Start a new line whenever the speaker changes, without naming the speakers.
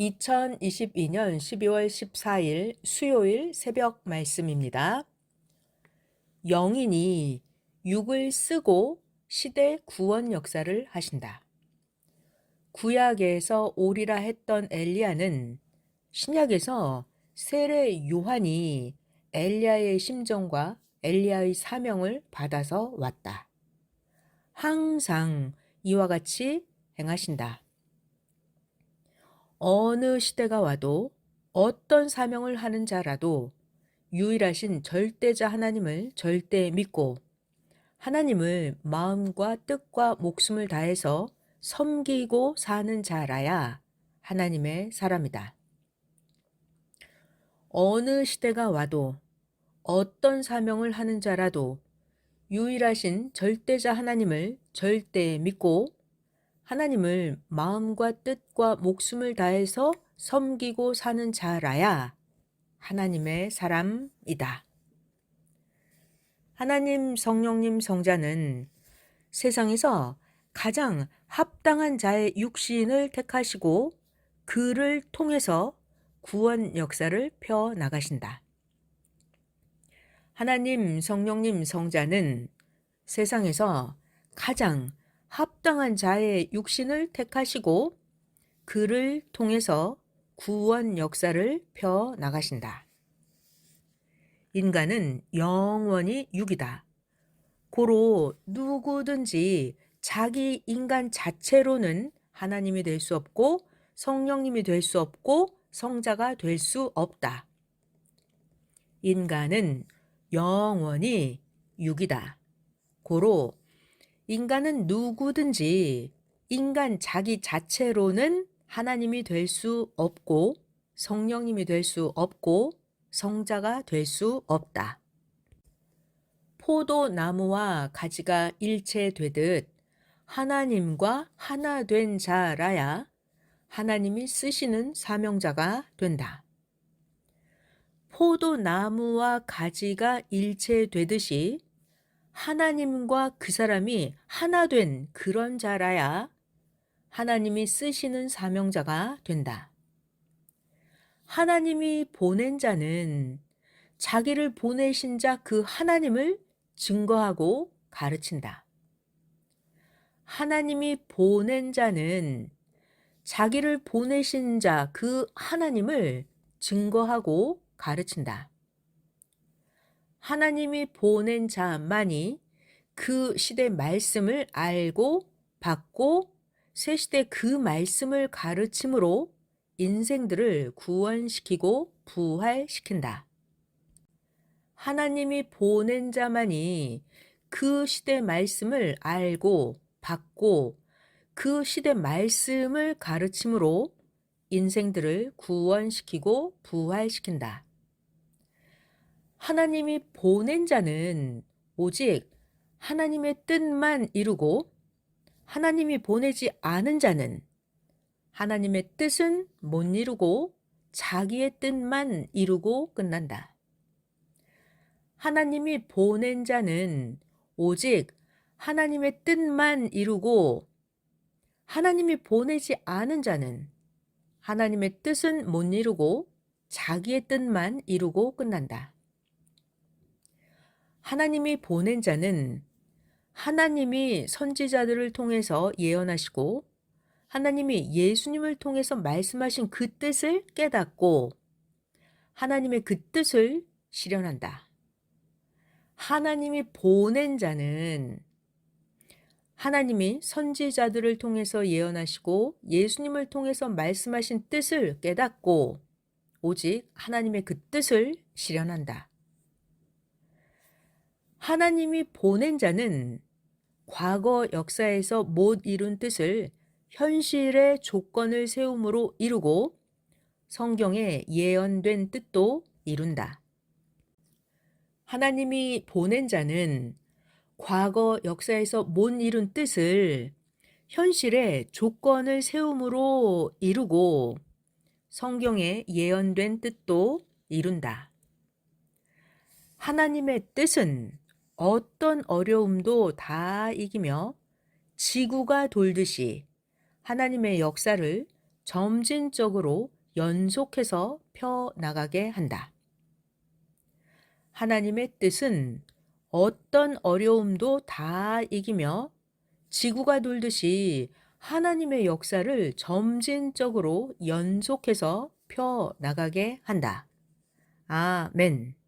2022년 12월 14일 수요일 새벽 말씀입니다. 영인이 육을 쓰고 시대 구원 역사를 하신다. 구약에서 오리라 했던 엘리야는 신약에서 세례 요한이 엘리야의 심정과 엘리야의 사명을 받아서 왔다. 항상 이와 같이 행하신다. 어느 시대가 와도 어떤 사명을 하는 자라도 유일하신 절대자 하나님을 절대 믿고 하나님을 마음과 뜻과 목숨을 다해서 섬기고 사는 자라야 하나님의 사람이다. 어느 시대가 와도 어떤 사명을 하는 자라도 유일하신 절대자 하나님을 절대 믿고 하나님을 마음과 뜻과 목숨을 다해서 섬기고 사는 자라야 하나님의 사람이다. 하나님 성령님 성자는 세상에서 가장 합당한 자의 육신을 택하시고 그를 통해서 구원 역사를 펴 나가신다. 하나님 성령님 성자는 세상에서 가장 합당한 자의 육신을 택하시고 그를 통해서 구원 역사를 펴 나가신다. 인간은 영원히 육이다. 고로 누구든지 자기 인간 자체로는 하나님이 될 수 없고 성령님이 될 수 없고 성자가 될 수 없다. 인간은 영원히 육이다. 고로 인간은 누구든지 인간 자기 자체로는 하나님이 될 수 없고 성령님이 될 수 없고 성자가 될 수 없다. 포도나무와 가지가 일체되듯 하나님과 하나 된 자라야 하나님이 쓰시는 사명자가 된다. 포도나무와 가지가 일체되듯이 하나님과 그 사람이 하나 된 그런 자라야 하나님이 쓰시는 사명자가 된다. 하나님이 보낸 자는 자기를 보내신 자 그 하나님을 증거하고 가르친다. 하나님이 보낸 자는 자기를 보내신 자 그 하나님을 증거하고 가르친다. 하나님이 보낸 자만이 그 시대 말씀을 알고 받고 새 시대 그 말씀을 가르침으로 인생들을 구원시키고 부활시킨다. 하나님이 보낸 자만이 그 시대 말씀을 알고 받고 그 시대 말씀을 가르침으로 인생들을 구원시키고 부활시킨다. 하나님이 보낸 자는 오직 하나님의 뜻만 이루고 하나님이 보내지 않은 자는 하나님의 뜻은 못 이루고 자기의 뜻만 이루고 끝난다. 하나님이 보낸 자는 오직 하나님의 뜻만 이루고 하나님이 보내지 않은 자는 하나님의 뜻은 못 이루고 자기의 뜻만 이루고 끝난다. 하나님이 보낸 자는 하나님이 선지자들을 통해서 예언하시고 하나님이 예수님을 통해서 말씀하신 그 뜻을 깨닫고 하나님의 그 뜻을 실현한다. 하나님이 보낸 자는 하나님이 선지자들을 통해서 예언하시고 예수님을 통해서 말씀하신 뜻을 깨닫고 오직 하나님의 그 뜻을 실현한다. 하나님이 보낸 자는 과거 역사에서 못 이룬 뜻을 현실의 조건을 세움으로 이루고 성경에 예언된 뜻도 이룬다. 하나님이 보낸 자는 과거 역사에서 못 이룬 뜻을 현실의 조건을 세움으로 이루고 성경에 예언된 뜻도 이룬다. 하나님의 뜻은 어떤 어려움도 다 이기며 지구가 돌듯이 하나님의 역사를 점진적으로 연속해서 펴 나가게 한다. 하나님의 뜻은 어떤 어려움도 다 이기며 지구가 돌듯이 하나님의 역사를 점진적으로 연속해서 펴 나가게 한다. 아멘.